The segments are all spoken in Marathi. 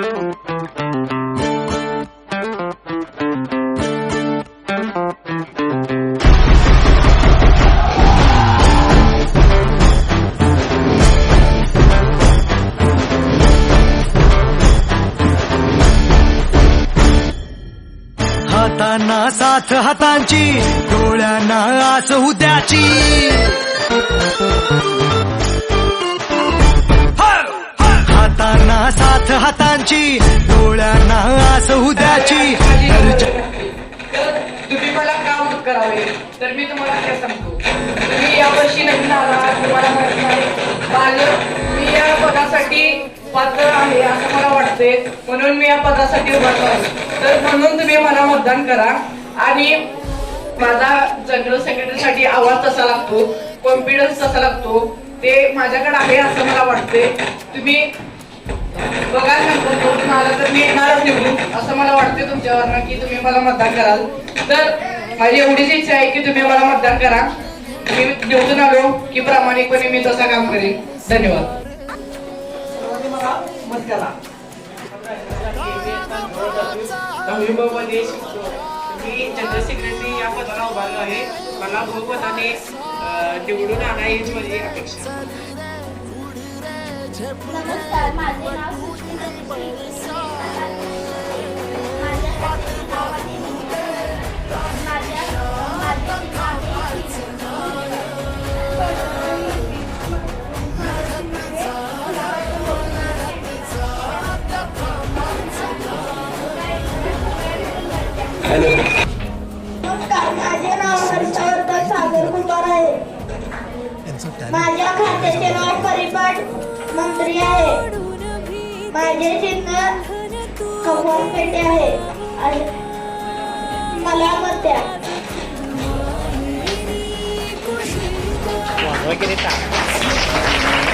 हातांना साथ हातांची डोळ्यांना आस उद्याची. हातांना साथ हातांची डोळ्यांना आस उद्याची. तर तुम्ही मला काम करावे तर मी तुम्हाला काय सांगतो. तुम्ही यावर्षी नवीन आला तुम्हाला माहिती आहे बाल मी या पदासाठी पात्र आहे असं मला वाटते म्हणून मी या पदासाठी उभारलो आहे. तर म्हणून तुम्ही मला मतदान करा. आणि माझा जनरल सेक्रेटरीसाठी आवाज तसा लागतो कॉन्फिडन्स तसा लागतो. ते माझ्याकडे आहे असं मला वाटते तुम्ही बघा नंतर निवडून आलं तर मी येणारच निवडून. असं मला वाटतं तुमच्यावरनं की तुम्ही मला मतदान कराल. तर माझी एवढीच इच्छा आहे की तुम्ही मला मतदान करा. मी निवडून आलो की प्रामाणिकपणे मी तसा काम करेन. धन्यवाद. मत करा दहावी मी जनरल सेक्रेटरी या पदाला उभारलो आहे. मला बहुमताने निवडून आणायची माझी अपेक्षा. नमस्कार माझे नाव माझ्या माझ्या नमस्कार माझे नाव हर्षवर्धन सागर कुमार आहे माझ्या खात्याचे नाव परिपाठ मंत्री आहे. माझे चिन्ह कमल पेटे आहे. आणि मला मत द्या. नमस्कार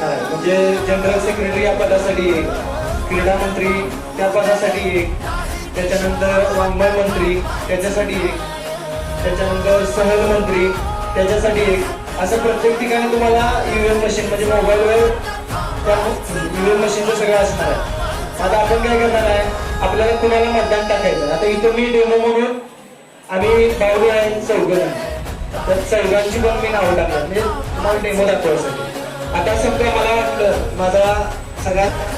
म्हणजे जनरल सेक्रेटरी या पदासाठी एक क्रीडा मंत्री त्या पदासाठी एक त्याच्यानंतर वाङ्मय मंत्री त्याच्यासाठी एक त्याच्यानंतर सहल मंत्री त्याच्यासाठी एक. असं प्रत्येक ठिकाणी तुम्हाला ईव्हीएम मशीन म्हणजे मोबाईलवर त्या ईव्हीएम मशीनचं सगळं असणार आहे. आता आपण काय करणार आहे? आपल्याला कुणाला मतदान टाकायचं आता इथं मी डेमो म्हणून आम्ही बावडी आहे चौघण तर चौघांची पण मी नावं टाकणार. म्हणजे तुम्हाला डेमो दाखवायचं आता समजा मला वाटलं माझा सगळ्यात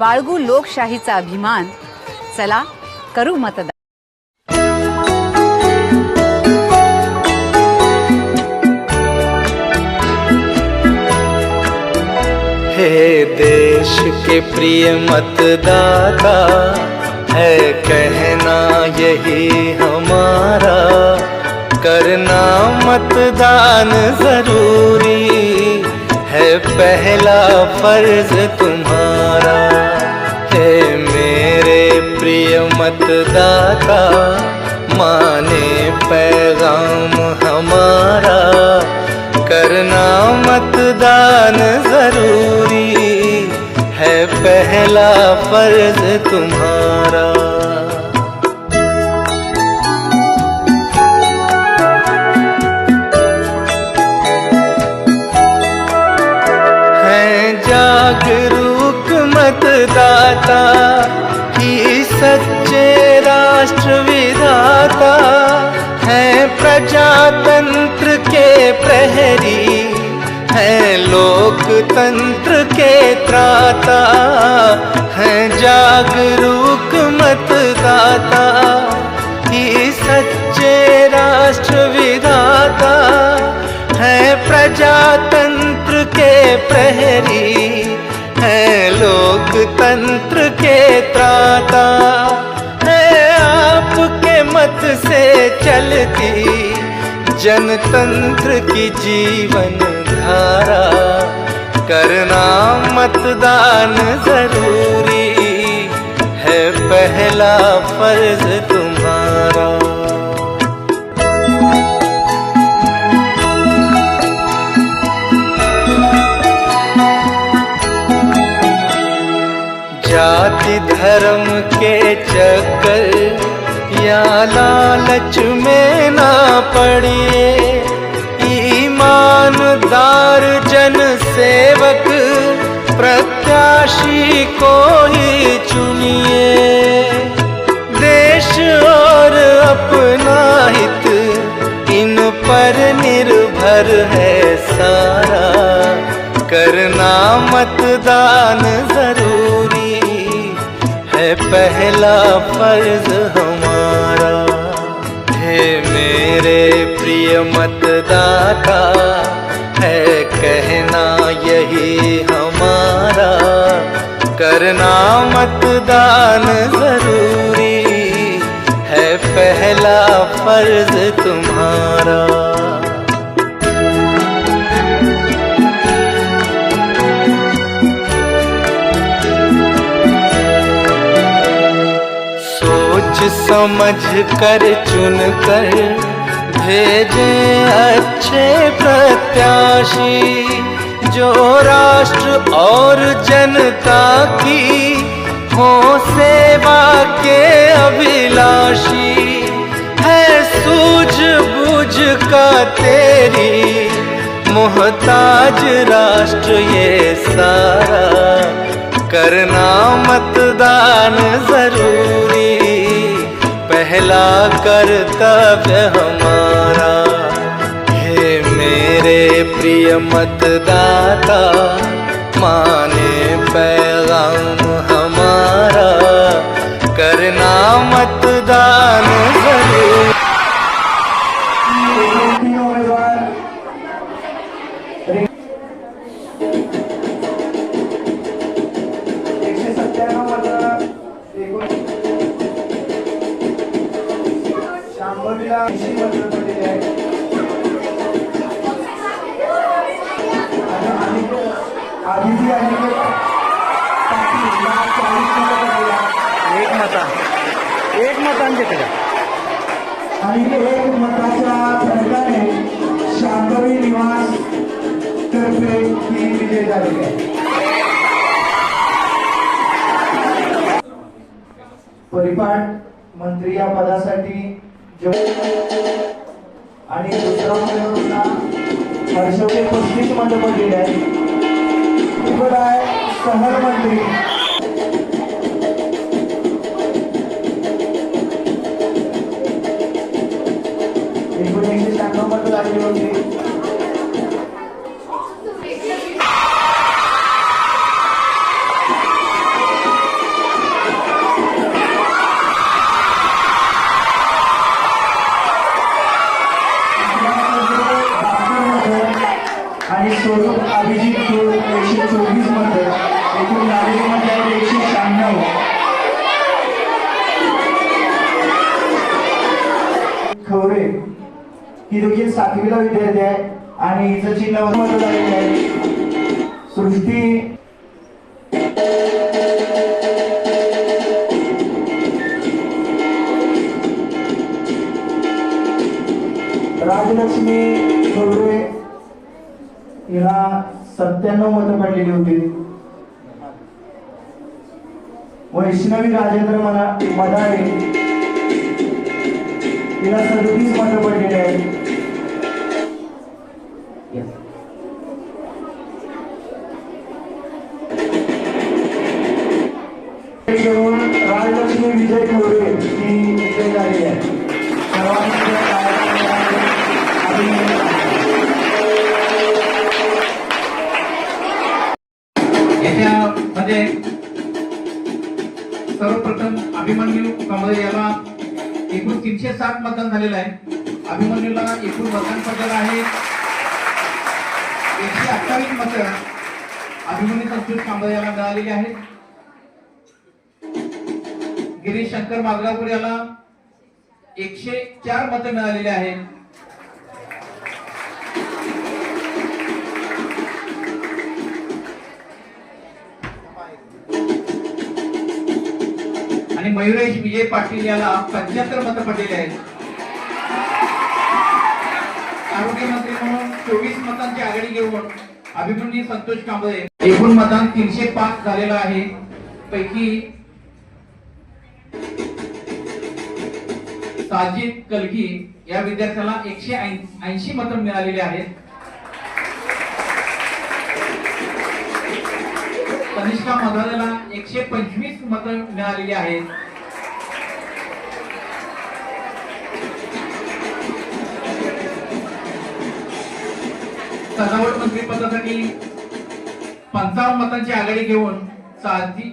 बाळगू लोकशाहीचा अभिमान. चला करू मतदान. हे देश के प्रिय मतदाता है कहना यही हमारा करना मतदान जरूरी है पहला फर्ज तुम्हारा। प्रिय मतदाता माने पैगाम हमारा। करना मतदान ज़रूरी है, पहला फ़र्ज़ तुम्हारा। हैं जागरूक मतदाता राष्ट्र विधाता हैं प्रजातंत्र के प्रहरी हैं लोकतंत्र के त्राता हैं जागरूक मतदाता। जनतंत्र की जीवन धारा, करना मतदान ज़रूरी है, पहला फ़र्ज़ तुम्हारा। जाति धर्म के चक्कर या लालच में ना पड़िए ईमानदार जन सेवक प्रत्याशी को ही चुनिए। देश और अपना हित, इन पर निर्भर है सारा। करना मतदान ज़रूरी है, पहला फ़र्ज़ हमारा। प्रिय मतदाता, है कहना यही हमारा। करना मतदान ज़रूरी, है पहला फ़र्ज़ तुम्हारा। सोच समझ कर चुन कर भेजे अच्छे प्रत्याशी जो राष्ट्र और जनता की हो सेवा के अभिलाषी है सूझबूझ का तेरी मोहताज राष्ट्र ये सारा। करना मतदान जरूरी पहला कर्तव्य हमारा। हे मेरे प्रिय मतदाता माने पैगाम परिपाठ मंत्री या पदासाठी आणि दुसरा उमेदवारांना हर्षवचे पस्तीस मत पडलेले आहेत. तिकडं आहे सहल मंत्री. एकोणीसशे शहाण्णव मत लागली होती. आणि स्वरूप अभिजित एकशे चोवीस मंडळ एकूण नागरिक मंडळ एकशे शहाण्णव. खवरे ही देखील सातवीला विद्यार्थी आहे आणि हिचं चिन्ह मत आहे. सृष्टी. राजलक्ष्मी. तिला सत्त्याण्णव मतं पडलेली होती. वैष्णवी राजेंद्र मला मदाळे तिला सदतीस मतं पडलेली आहेत. मतदान झालेलं आहे. अभिमन्यूला एकूण मतदान पडलेलं आहे. एकशे अठ्ठावीस मत अभिमन्यू संस्कृत कांबळे याला मिळालेली आहेत. गिरीश शंकर मागलापूर याला एकशे चार मत मिळालेली आहेत. आणि मयुरेश विजय पाटील याला पंच्याहत्तर मतं पडलेली आहेत. आरोग्यमंत्री म्हणून चोवीस मतांची आघाडी घेऊन अभिमन्यू संतोष कांबळे एकूण मतदान तीनशे पाच झालेलं आहे. पैकी साजिद कलगी या विद्यार्थ्याला एकशे ऐंशी मतं मिळालेली आहेत. कनिष्ठा मधाला एकशे पंचवीस मतं मिळालेली आहेत. सजावट मंत्री पदासाठी पंचावन्न मतांची आघाडी घेऊन साधी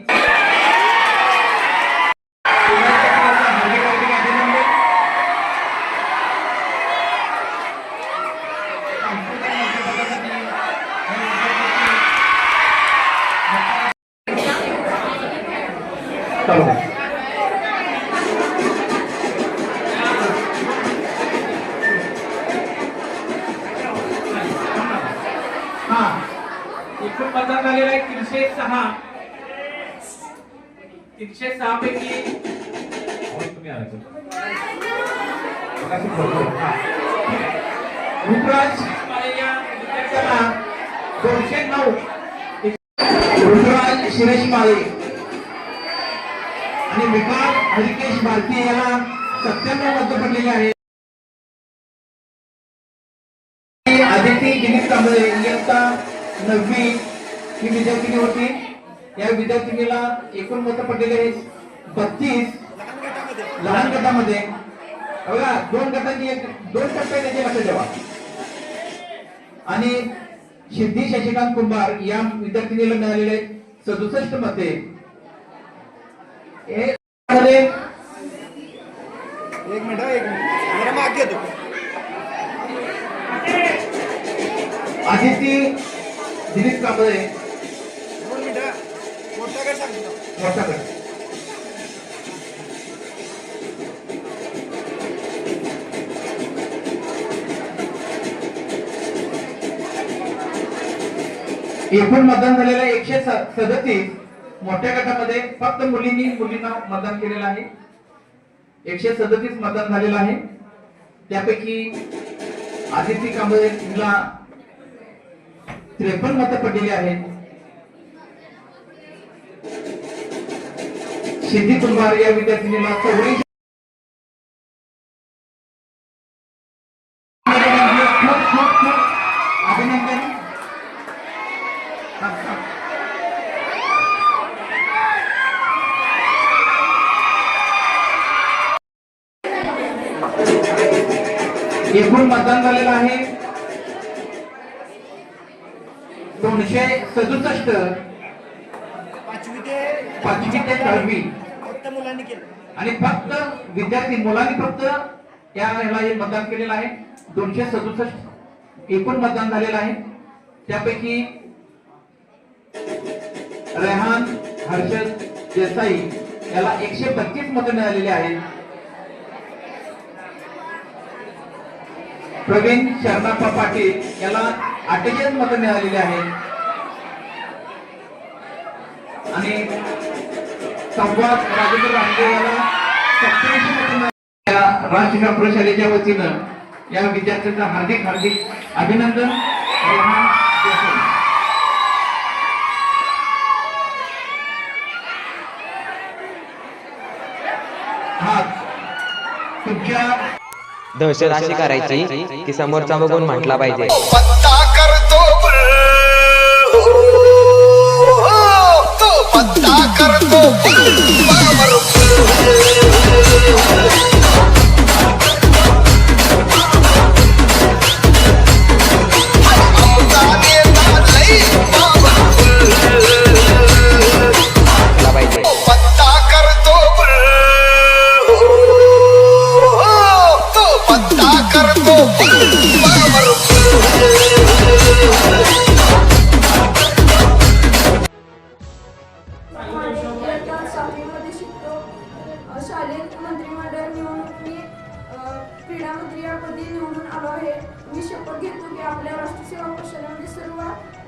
चलो. हा सहा तीनशे सहा पैकी. तुम्ही आला का? विद्यार्थ्याला दोनशे नऊ. ऋतुराज शिरेश माळे. आणि विकास हरिकेश भारती याला सत्त्याण्णव मत पडलेले आहे आदिती दिलीप कांबळे इयत्ता नववी ही विद्यार्थिनी होती या विद्यार्थिनीला एकूण मत पडलेले बत्तीस लहान गटामध्ये. बघा दोन गटांची एक दोन टप्पे त्याचे लक्ष ठेवा. आणि सिद्धी शशिकांत कुंभार या विद्यार्थिनीला मिळालेले सदुसष्ट मते. एक मिनिट एक मिनिट. आदिती दिलीप कांबळे. मोठा एकूण मतदान झालेलं आहे एकशे सदतीस. मोठ्या गटामध्ये फक्त मुलींनी मुलींना मतदान केलेलं आहे. एकशे सदतीस मतदान झालेलं आहे. त्यापैकी आदित्य कांबळे हिला त्रेपन्न मतं पडलेली आहेत. सिद्धी कुंभार या विद्यार्थ्यांनी मागचा खूप एकूण मतदान झालेलं आहे. दोनशे सदुसष्ट. पाचवी ते पाचवी ते दहावी. आणि फक्त विद्यार्थी मुलांनी फक्त त्या हे मतदान केलेलं आहे. दोनशे सदुसष्ट एकूण मतदान झालेलं आहे. त्यापैकी रेहान हर्षद देसाई याला एकशे बत्तीस मतं मिळालेली आहेत. प्रवीण शर्माप्पा पाटील याला अठ्ठेचाळीस मतं मिळालेली आहेत. आणि संवाद राजेंद्र रांगे याला सत्याऐंशी मतं मिळाली. या राष्ट्रीय प्रशालेच्या वतीनं या विद्यार्थ्यांचं हार्दिक हार्दिक अभिनंदन दहशत अशी करायची की समोरचा बघून म्हटला पाहिजे मंत्रिमंडळ निवडणूक मी क्रीडा मंत्री निवडून आलो आहे. मी शपथ घेतो की आपल्या राष्ट्रीय सेवा प्रशासनामध्ये सर्व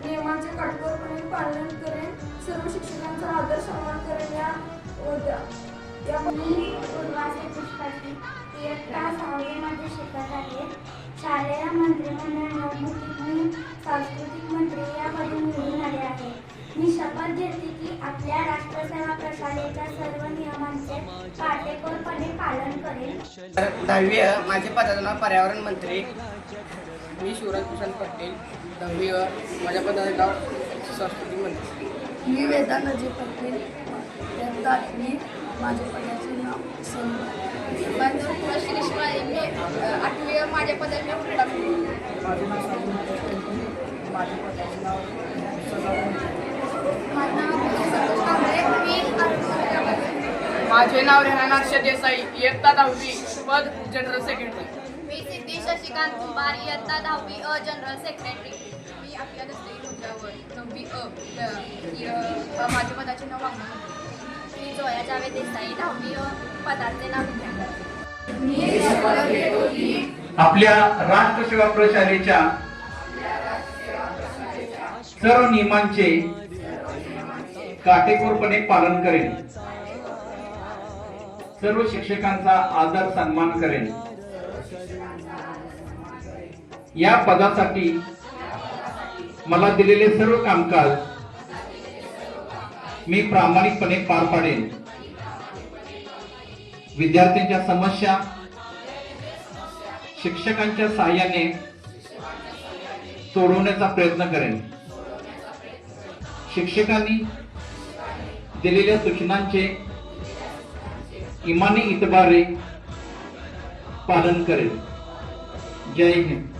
नियमांचे काटकोरपणे पालन करेन सर्व शिक्षकांचा आदर सन्मान करेन या मी उर्वासी पुष्पाची इयत्ता सहावीमध्ये शिकत आहे. शालेय मंत्रिमंडळ निवडणुकीत मी सांस्कृतिक मंत्री या पदी निवडून आले आहे. मी शपथ घेते की आपल्या राष्ट्रसेवा प्रशालेच्या सर्व नियमांचे काटेकोरपणे पालन करेन. दहावी माझे पदाचं नाव पर्यावरण मंत्री मी शिवराज भूषण पटेल. दहावी माझ्या पदाचं नाव संस्कृती मंत्री. मी वेदांत अजय पाटील आठवी माझ्या पदाचे नाव मी आठवी माझ्या पदाचे नाव क्रीडा माझे नाव पदाचं नाव माझे नाव रेहान हर्षद देसाई इयत्ता दहावी पद जनरल सेक्रेटरी मी सिद्धी शशिकांत कुंभार इयत्ता दहावी अ जनरल सेक्रेटरी मी आपल्या दसरी तुमच्यावर नववी अ माझ्या पदाचे नाव वाघमारे मी जोया जावेद देसाई दहावी अ पदाचे नाव विद्या आपल्या राष्ट्रसेवा प्रशालेच्या सर्व नियमांचे काटेकोरपणे पालन करेन. सर्व शिक्षकांचा आदर सन्मान करेन. या पदासाठी मला दिलेले सर्व कामकाज मी प्रामाणिकपणे पार पाडेन. विद्यार्थ्यांच्या समस्या शिक्षकांच्या सहाय्याने सोडवण्याचा प्रयत्न करेन. शिक्षकांनी दिलेल्या सूचनांचे इमानी इतबारे पालन करेल. जय हिंद.